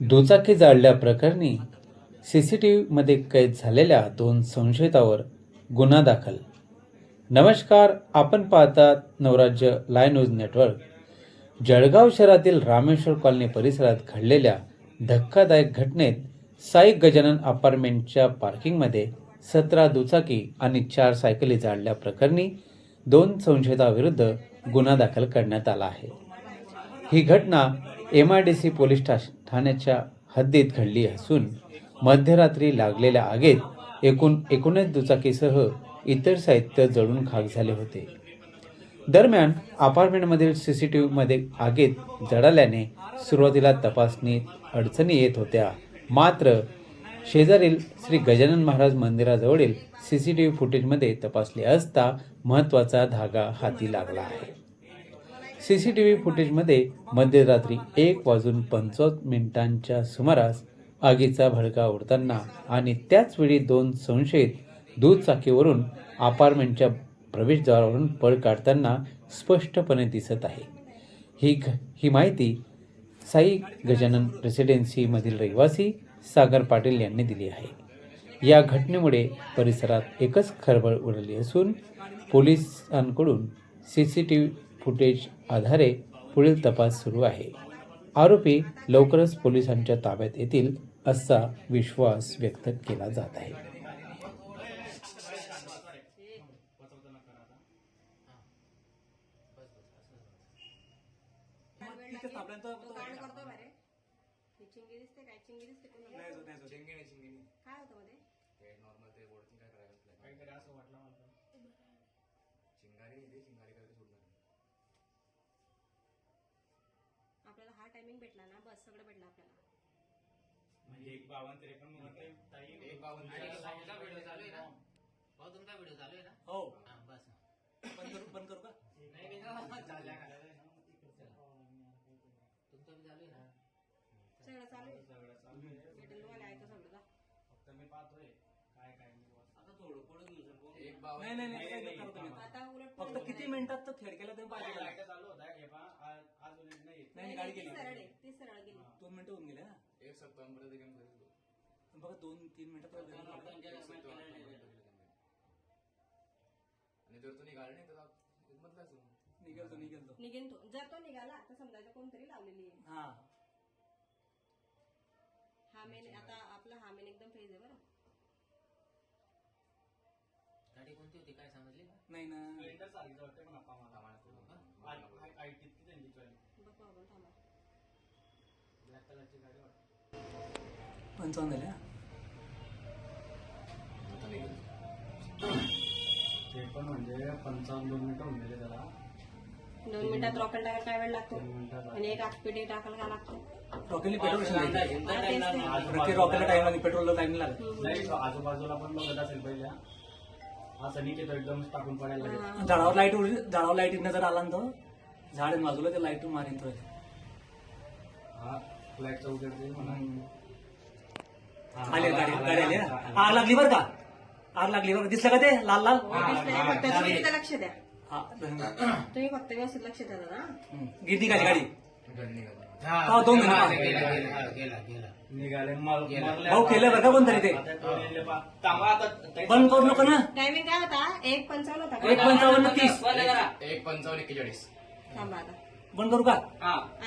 दुचाकी जाळल्या प्रकरणी सीसीटीव्हीमध्ये कैद झालेल्या दोन संशयितावर गुन्हा दाखल. नमस्कार आपण पाहतात Navrajya live news network. Jalgaon शहरातील रामेश्वर कॉलनी परिसरात घडलेल्या धक्कादायक घटनेत साई गजानन अपार्टमेंटच्या पार्किंगमध्ये सतरा दुचाकी आणि चार सायकली जाळल्या प्रकरणी दोन संशयिताविरुद्ध गुन्हा दाखल करण्यात आला आहे. ही घटना M I D C police ठा- ठाण्याच्या हद्दीत घडली असून मध्यरात्री लागलेल्या आगीत एकूण एकोणीस दुचाकीसह इतर साहित्य जळून खाक झाले होते. दरम्यान अपार्टमेंटमधील सी सी टी व्हीमध्ये आगीत जळाल्याने सुरुवातीला तपासणीत अडचणी येत होत्या. मात्र शेजारील श्री गजानन महाराज मंदिराजवळील सी सी टी व्ही फुटेजमध्ये तपासले असता महत्त्वाचा धागा हाती लागला आहे. सी सी टी व्ही फुटेजमध्ये मध्यरात्री एक वाजून पंचावन्न मिनिटांच्या सुमारास आगीचा भडका उडताना आणि त्याचवेळी दोन संशयित दुचाकीवरून अपार्टमेंटच्या प्रवेशद्वारावरून पळ काढताना स्पष्टपणे दिसत आहे. ही घ ही माहिती साई गजानन रेसिडेन्सीमधील रहिवासी सागर पाटील यांनी दिली आहे. या घटनेमुळे परिसरात एकच खळबळ उडली असून पोलिसांकडून C C T V footage आधारे पुढील तपास सुरू आहे. आरोपी लवकरच पोलिसांच्या ताब्यात येतील असा विश्वास व्यक्त केला जात आहे. चिंगारी करतो बारे ही चिंगी दिसते काय चिंगी दिसते कोणी काय होतं मध्ये ते नॉर्मल ते बोर्डची काय करायला काहीतरी असं वाटलं मला चिंगारी येते चिंगारी करते सोडणार आपल्याला हा टायमिंग भेटला ना? बस सगळं भेटलं आपल्याला. म्हणजे एक त्रेपन्नमध्ये ताई एक. भाऊचा व्हिडिओ चालू आहे ना? भाऊ तुमचा व्हिडिओ चालू आहे ना? हो. हा बस. बंद करू बंद करू का? नाही मी ना चालल्या खाल्या तुमचा बी चालू आहे ना? सगळं चालू आहे? सगळं चालू आहे. भेटेल तुम्हाला सगळं. फक्त मी पाहतोय. काय काय नाही बुवा. आता थोडं पुढे घेऊ सर. एक नाही नाही नाही. नाही, नाही, नाही. आता उलट फक्त किती मिनिटात तर खेळकेला तुम्ही पाहिजे? लाइट चालू होता हे पहा आज आज उलट नाही. नाही, नाही गेली सरळ आहे ती सरळ गेली दोन मिनिटं होऊन गेले ना एक सप्ताहपर्यंत बघा दोन तीन मिनिटात तर गेले. आणि जर नाही तर तो निघेल तो निघेन तो जर तो निघाला तर समजायचं कोणतरी लावलेली आहे हा हा मेन आता आपला हा मेन एकदम फ्रेज आहे बरं गाडी कोणती होती काय समजली नाही ना की त्यांची बघ बाबा थांबा ब्लॅक कलरची गाडी वाटतं पंचावन्न झाले हा? ते पण म्हणजे पंचावन्न दोन मिनिटं होऊन गेले त्याला. दोन मिनिटात रॉकेल टाकायला काय वेळ लागतो? तीन मिनिटात आणि एक आठपिटी टाकायला काय लागतो? रॉकेलनी पेट्रोल टाइम रॉकेलला पेट्रोलला लागेल. आजूबाजूला पण बघत असेल पहिल्या. हा सनीचे तो एकदम टाकून पडायला लागेल. हा. झाडावर लाइट झाडावर लाइट आला ना तो झाड बाजूला ते लाइट मारीन तो. हा. म्हणा. आले गाडी गाडी आली हा. आग लागली बरं का? आग लागली बरं. दिसलं का ते? लाल लाल? हो, दिसलंय. फक्त तुम्ही तिथं लक्ष द्या. हा. तुम्ही फक्त व्यवस्थित लक्ष द्या दादा हा? गिरती गाडी. हा, दोन जण. हा, गेला गेला हा, गेला गेला. निघाले. मर- गेला. मरले भाऊ. केलं बरं का कोणतरी ते? आता तो नेले पा- थांबा आता. ते- बंद करू नको ना? टायमिंग काय होता? एक पंचावन्न होता का? एक पंचावन्न तीस. बंद करा एक पंचावन्न एक्केचाळीस. थांबा आता. बंद करू का? हा.